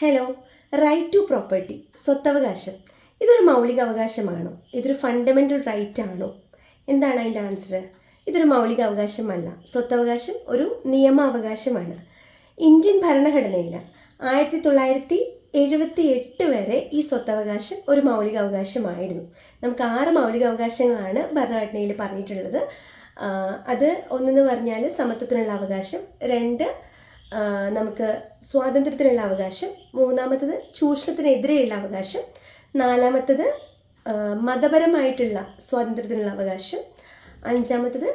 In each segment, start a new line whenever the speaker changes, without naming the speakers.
Hello right to property സ്വത്തവകാശം. ഇതൊരു മൗലിക അവകാശമാണോ ഇതൊരു ഫണ്ടമെന്റൽ റൈറ്റ് ആണോ? എന്താണ് അതിന്റെ ആൻസർ ഇതൊരു മൗലിക അവകാശമല്ല സ്വത്തവകാശം ഒരു നിയമാവകാശമാണ്. ഇന്ത്യൻ ഭരണഘടനയിൽ ആയിരത്തി തൊള്ളായിരത്തി എഴുപത്തി എട്ട് വരെ ഈ സ്വത്തവകാശം ഒരു മൗലിക അവകാശമായിരുന്നു നമുക്ക് ആറ് മൗലിക അവകാശങ്ങളാണ് ഭരണഘടനയിൽ പറഞ്ഞിട്ടുള്ളത്. അത് ഒന്നെന്ന് പറഞ്ഞാൽ സമത്വത്തിനുള്ള അവകാശം രണ്ട് നമുക്ക് സ്വാതന്ത്ര്യത്തിനുള്ള അവകാശം മൂന്നാമത്തത് ചൂഷണത്തിനെതിരെയുള്ള അവകാശം നാലാമത്തത് മതപരമായിട്ടുള്ള സ്വാതന്ത്ര്യത്തിനുള്ള അവകാശം അഞ്ചാമത്തത്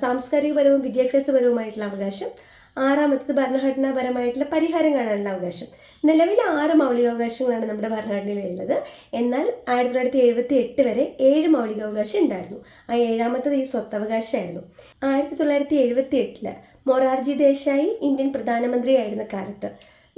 സാംസ്കാരികപരവും വിദ്യാഭ്യാസപരവുമായിട്ടുള്ള അവകാശം ആറാമത്തത് ഭരണഘടനാപരമായിട്ടുള്ള പരിഹാരം കാണാനുള്ള അവകാശം. നിലവിൽ ആറ് മൗലികാവകാശങ്ങളാണ് നമ്മുടെ ഭരണഘടനയിലുള്ളത് എന്നാൽ ആയിരത്തി തൊള്ളായിരത്തി എഴുപത്തി എട്ട് വരെ ഏഴ് മൗലികാവകാശം ഉണ്ടായിരുന്നു. ആ ഏഴാമത്തത് ഈ സ്വത്തവകാശമായിരുന്നു. ആയിരത്തി തൊള്ളായിരത്തി എഴുപത്തി എട്ടിൽ മൊറാർജി ദേശായി ഇന്ത്യൻ പ്രധാനമന്ത്രിയായിരുന്ന കാലത്ത്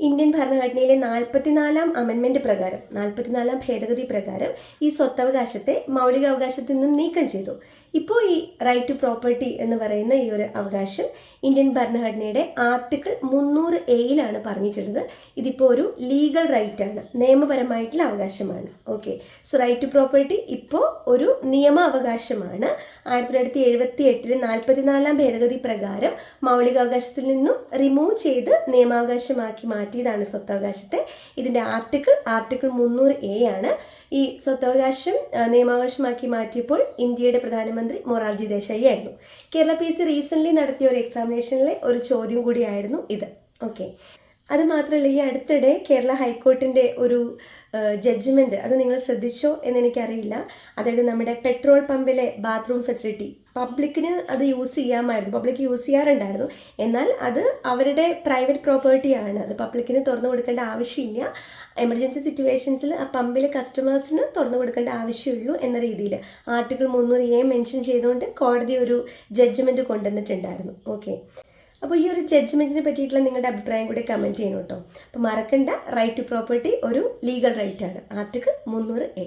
ഇന്ത്യൻ ഭരണഘടനയിലെ നാൽപ്പത്തിനാലാം അമെൻമെന്റ് പ്രകാരം നാൽപ്പത്തിനാലാം ഭേദഗതി പ്രകാരം ഈ സ്വത്തവകാശത്തെ മൗലികാവകാശത്തിൽ നിന്നും നീക്കം ചെയ്തു. ഇപ്പോൾ ഈ റൈറ്റ് ടു പ്രോപ്പർട്ടി എന്ന് പറയുന്ന ഈ ഒരു അവകാശം ഇന്ത്യൻ ഭരണഘടനയുടെ ആർട്ടിക്കിൾ മുന്നൂറ് എയിലാണ് പറഞ്ഞിട്ടുള്ളത്. ഇതിപ്പോൾ ഒരു ലീഗൽ റൈറ്റ് ആണ് നിയമപരമായിട്ടുള്ള അവകാശമാണ്. Okay so right to property ഇപ്പോൾ ഒരു നിയമ അവകാശമാണ് ആയിരത്തി തൊള്ളായിരത്തി എഴുപത്തി എട്ടിലെ നാൽപ്പത്തിനാലാം ഭേദഗതി പ്രകാരം മൗലികാവകാശത്തിൽ നിന്നും റിമൂവ് ചെയ്ത് നിയമാവകാശമാക്കി മാറ്റിയതാണ് സ്വത്തവകാശത്തെ. ഇതിന്റെ ആർട്ടിക്കിൾ ആർട്ടിക്കിൾ മുന്നൂറ് എ ആണ്. ഈ സ്വത്തവകാശം നിയമാവകാശമാക്കി മാറ്റിയപ്പോൾ ഇന്ത്യയുടെ പ്രധാനമന്ത്രി മൊറാർജി ദേശായി ആയിരുന്നു. കേരള പി സി റീസെന്റ്ലി നടത്തിയ ഒരു എക്സാമിനേഷനിലെ ഒരു ചോദ്യം കൂടിയായിരുന്നു ഇത്. ഓക്കെ അത് മാത്രമല്ല ഈ അടുത്തിടെ കേരള ഹൈക്കോർട്ടിന്റെ ഒരു ജഡ്ജ്മെന്റ് അത് നിങ്ങൾ ശ്രദ്ധിച്ചോ എന്ന് എനിക്കറിയില്ല. അതായത് നമ്മുടെ പെട്രോൾ പമ്പിലെ ബാത്റൂം ഫെസിലിറ്റി പബ്ലിക്കിന് അത് യൂസ് ചെയ്യാമായിരുന്നു. പബ്ലിക് യൂസ് ചെയ്യാറുണ്ടായിരുന്നു. എന്നാൽ അത് അവരുടെ പ്രൈവറ്റ് പ്രോപ്പർട്ടിയാണ് അത് പബ്ലിക്കിന് തുറന്നു കൊടുക്കേണ്ട ആവശ്യമില്ല. എമർജൻസി സിറ്റുവേഷൻസിൽ ആ പമ്പിലെ കസ്റ്റമേഴ്സിന് തുറന്നു കൊടുക്കേണ്ട ആവശ്യമുള്ളൂ എന്ന രീതിയിൽ ആർട്ടിക്കിൾ മുന്നൂറ് എ മെൻഷൻ ചെയ്തുകൊണ്ട് കോടതി ഒരു ജഡ്ജ്മെന്റ് കൊണ്ടുവന്നിട്ടുണ്ടായിരുന്നു. ഓക്കെ അപ്പോൾ ഈ ഒരു ജഡ്ജ്മെന്റിനെ പറ്റിയിട്ടുള്ള നിങ്ങളുടെ അഭിപ്രായം കൂടി കമന്റ് ചെയ്യണം കേട്ടോ. അപ്പോൾ മറക്കണ്ട റൈറ്റ് ടു പ്രോപ്പർട്ടി ഒരു ലീഗൽ റൈറ്റാണ് ആർട്ടിക്കിൾ മുന്നൂറ് എ